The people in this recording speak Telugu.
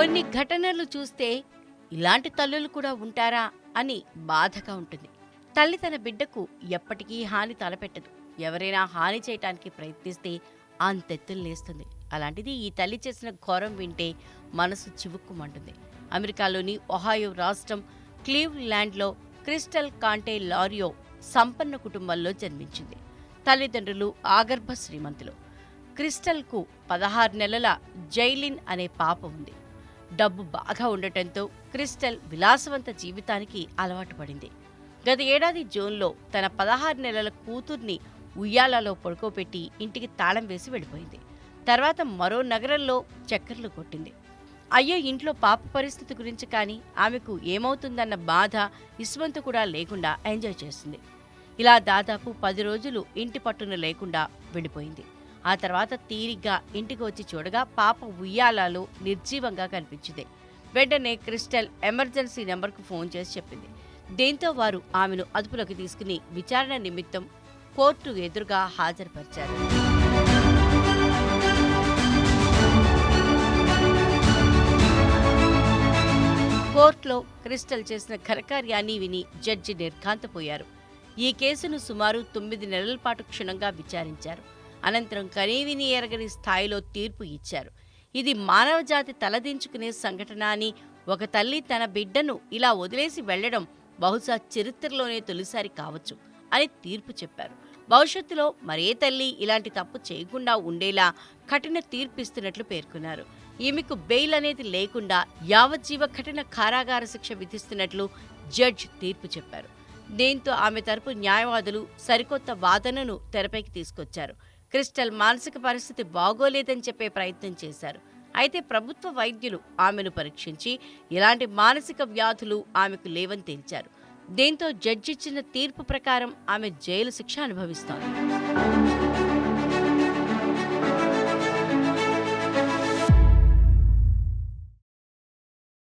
కొన్ని ఘటనలు చూస్తే ఇలాంటి తల్లులు కూడా ఉంటారా అని బాధగా ఉంటుంది. తల్లి తన బిడ్డకు ఎప్పటికీ హాని తలపెట్టదు. ఎవరైనా హాని చేయటానికి ప్రయత్నిస్తే అంతెత్తులు లేస్తుంది. అలాంటిది ఈ తల్లి చేసిన ఘోరం వింటే మనసు చివుక్కుమంటుంది. అమెరికాలోని ఒహాయో రాష్ట్రం క్లీవ్ ల్యాండ్లో క్రిస్టల్ కాంటే లారియో సంపన్న కుటుంబంలో జన్మించింది. తల్లిదండ్రులు ఆగర్భ శ్రీమంతులు. క్రిస్టల్కు పదహారు నెలల జైలిన్ అనే పాప ఉంది. డబ్బు బాగా ఉండటంతో క్రిస్టల్ విలాసవంత జీవితానికి అలవాటు పడింది. గత ఏడాది జూన్లో తన పదహారు నెలల కూతుర్ని ఉయ్యాలలో పడుకోబెట్టి ఇంటికి తాళం వేసి వెళ్ళిపోయింది. తర్వాత మరో నగరంలో చక్కర్లు కొట్టింది. అయ్యో ఇంట్లో పాప పరిస్థితి గురించి కానీ ఆమెకు ఏమవుతుందన్న బాధ ఇస్వంతు కూడా లేకుండా ఎంజాయ్ చేసింది. ఇలా దాదాపు పది రోజులు ఇంటి పట్టున లేకుండా వెళ్ళిపోయింది. ఆ తర్వాత తీరిగ్గా ఇంటికి వచ్చి చూడగా పాప ఉయ్యాలలో నిర్జీవంగా కనిపించింది. వెంటనే క్రిస్టల్ ఎమర్జెన్సీ నెంబర్కు ఫోన్ చేసి చెప్పింది. దీంతో వారు ఆమెను అదుపులోకి తీసుకుని విచారణ నిమిత్తం కోర్టు ఎదురుగా హాజరుపరిచారు. కోర్టులో క్రిస్టల్ చేసిన ఘనకార్యాన్ని విని జడ్జి నిర్ఘాంతపోయారు. ఈ కేసును సుమారు తొమ్మిది నెలల పాటు క్షుణ్ణంగా విచారించారు. అనంతరం కనీవిని ఎరగని స్థాయిలో తీర్పు ఇచ్చారు. ఇది మానవజాతి తలదించుకునే సంఘటన అని ఒక తల్లి తన బిడ్డను ఇలా వదిలేసి వెళ్ళడం బహుశా చరిత్రలోనే తొలిసారి కావచ్చు అని తీర్పు చెప్పారు. భవిష్యత్తులో మరే తల్లి ఇలాంటి తప్పు చేయకుండా ఉండేలా కఠిన తీర్పిస్తున్నట్లు పేర్కొన్నారు. ఈమెకు బెయిల్ అనేది లేకుండా యావజ్జీవ కఠిన కారాగార శిక్ష విధిస్తున్నట్లు జడ్జ్ తీర్పు చెప్పారు. దీంతో ఆమె తరపు న్యాయవాదులు సరికొత్త వాదనను తెరపైకి తీసుకొచ్చారు. క్రిస్టల్ మానసిక పరిస్థితి బాగోలేదని చెప్పే ప్రయత్నం చేశారు. అయితే ప్రభుత్వ వైద్యులు ఆమెను పరీక్షించి ఇలాంటి మానసిక వ్యాధులు ఆమెకు లేవని తేల్చారు. దీంతో జడ్జి ఇచ్చిన తీర్పు ప్రకారం ఆమె జైలు శిక్ష అనుభవిస్తోంది.